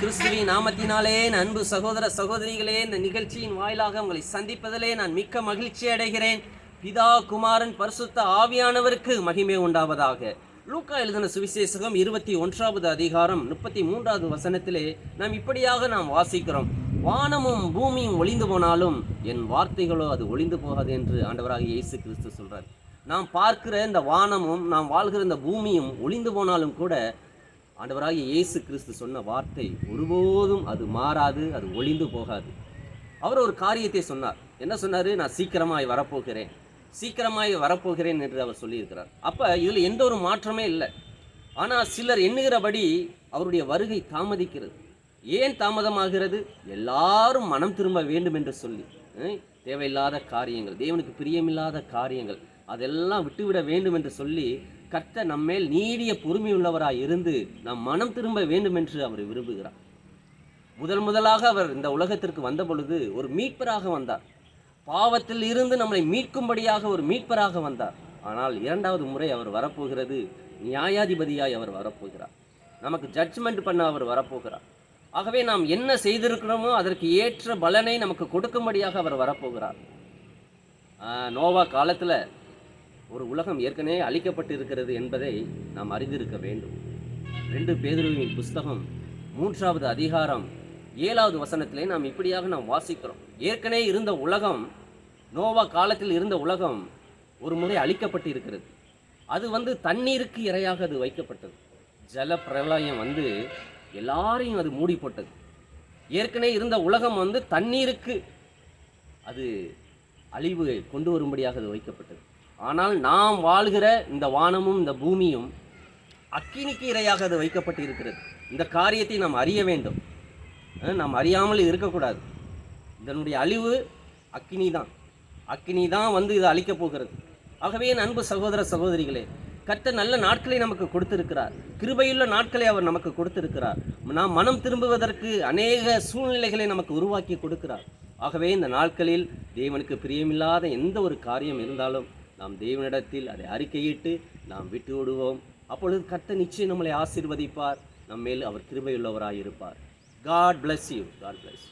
கிறிஸ்துவின் நாமத்தினாலே என் அன்பு சகோதர சகோதரிகளே இந்த நிகழ்ச்சியின் வாயிலாக உங்களை சந்திப்பதிலே நான் மிக்க மகிழ்ச்சி அடைகிறேன். பிதா குமாரன் பரிசுத்த ஆவியானவருக்கு மகிமை உண்டாவதாக. லூக்கா எழுதின சுவிசேஷகம் இருபத்தி ஒன்றாவது அதிகாரம் முப்பத்தி மூன்றாவது வசனத்திலே நாம் இப்படியாக நாம் வாசிக்கிறோம். வானமும் பூமியும் ஒளிந்து போனாலும் என் வார்த்தைகளோ அது ஒளிந்து போகாது என்று ஆண்டவராக இயேசு கிறிஸ்து சொல்றார். நாம் பார்க்கிற இந்த வானமும் நாம் வாழ்கிற இந்த பூமியும் ஒளிந்து போனாலும் கூட ஆண்டவராகிய இயேசு கிறிஸ்து சொன்ன வார்த்தை ஒருபோதும் அது மாறாது அது ஒளிந்து போகாது. அவர் ஒரு காரியத்தை சொன்னார். என்ன சொன்னார்? நான் சீக்கிரமாய் வரப்போகிறேன். சீக்கிரமாய் வரப்போகிறேன் என்று அவர் சொல்லியிருக்கிறார். அப்போ இதில் எந்த ஒரு மாற்றமே இல்லை. ஆனால் சிலர் எண்ணுகிறபடி அவருடைய வருகை தாமதிக்கிறது. ஏன் தாமதமாகிறது? எல்லாரும் மனம் திரும்ப வேண்டும் என்று சொல்லி தேவையில்லாத காரியங்கள் தேவனுக்கு பிரியமில்லாத காரியங்கள் அதெல்லாம் விட்டுவிட வேண்டும் என்று சொல்லி கர்த்தர் நம்மேல் நீடிய பொறுமையுள்ளவராய் இருந்து நம் மனம் திரும்ப வேண்டும் என்று அவர் விரும்புகிறார். முதல் முதலாக அவர் இந்த உலகத்திற்கு வந்த பொழுது ஒரு மீட்பராக வந்தார். பாவத்தில் இருந்து நம்மளை மீட்கும்படியாக ஒரு மீட்பராக வந்தார். ஆனால் இரண்டாவது முறை அவர் வரப்போகிறது நியாயாதிபதியாய் அவர் வரப்போகிறார். நமக்கு ஜட்ஜ்மெண்ட் பண்ண அவர் வரப்போகிறார். ஆகவே நாம் என்ன செய்திருக்கிறோமோ அதற்கு ஏற்ற பலனை நமக்கு கொடுக்கும்படியாக அவர் வரப்போகிறார். ஆஹ், நோவா காலத்தில் ஒரு உலகம் ஏற்கனவே அழிக்கப்பட்டிருக்கிறது என்பதை நாம் அறிந்திருக்க வேண்டும். ரெண்டு பேதுருவின் புஸ்தகம் மூன்றாவது அதிகாரம் ஏழாவது வசனத்திலே நாம் இப்படியாக நாம் வாசிக்கிறோம். ஏற்கனவே இருந்த உலகம் நோவா காலத்தில் இருந்த உலகம் ஒரு முறை அழிக்கப்பட்டு இருக்கிறது அது வந்து தண்ணீருக்கு இரையாக அது வைக்கப்பட்டது. ஜல பிரளயம் வந்து எல்லாரையும் அது மூடி போட்டது ஏற்கனவே இருந்த உலகம் வந்து தண்ணீருக்கு அது அழிவு கொண்டு வரும்படியாக அது வைக்கப்பட்டது. ஆனால் நாம் வாழ்கிற இந்த வானமும் இந்த பூமியும் அக்கினிக்கு இரையாக அது வைக்கப்பட்டு இருக்கிறது இந்த காரியத்தை நாம் அறிய வேண்டும். நாம் அறியாமல் இருக்கக்கூடாது. இதனுடைய அழிவு அக்கினி தான் அக்கினி தான் வந்து இது அழிக்கப் போகிறது. ஆகவே என் அன்பு சகோதர சகோதரிகளே கர்த்தர் நல்ல நாட்களை நமக்கு கொடுத்திருக்கிறார். கிருபையுள்ள நாட்களை அவர் நமக்கு கொடுத்திருக்கிறார். நாம் மனம் திரும்புவதற்கு அநேக சூழ்நிலைகளை நமக்கு உருவாக்கி கொடுக்கிறார். ஆகவே இந்த நாட்களில் தேவனுக்கு பிரியமில்லாத எந்த ஒரு காரியம் இருந்தாலும் நாம் தேவனிடத்தில் அதை அறிக்கையிட்டு நாம் விட்டு விடுவோம். அப்பொழுது கர்த்த நிச்சயம் நம்மளை ஆசீர்வதிப்பார். நம்மேல் அவர் கிருபையுள்ளவராக இருப்பார் God bless you God bless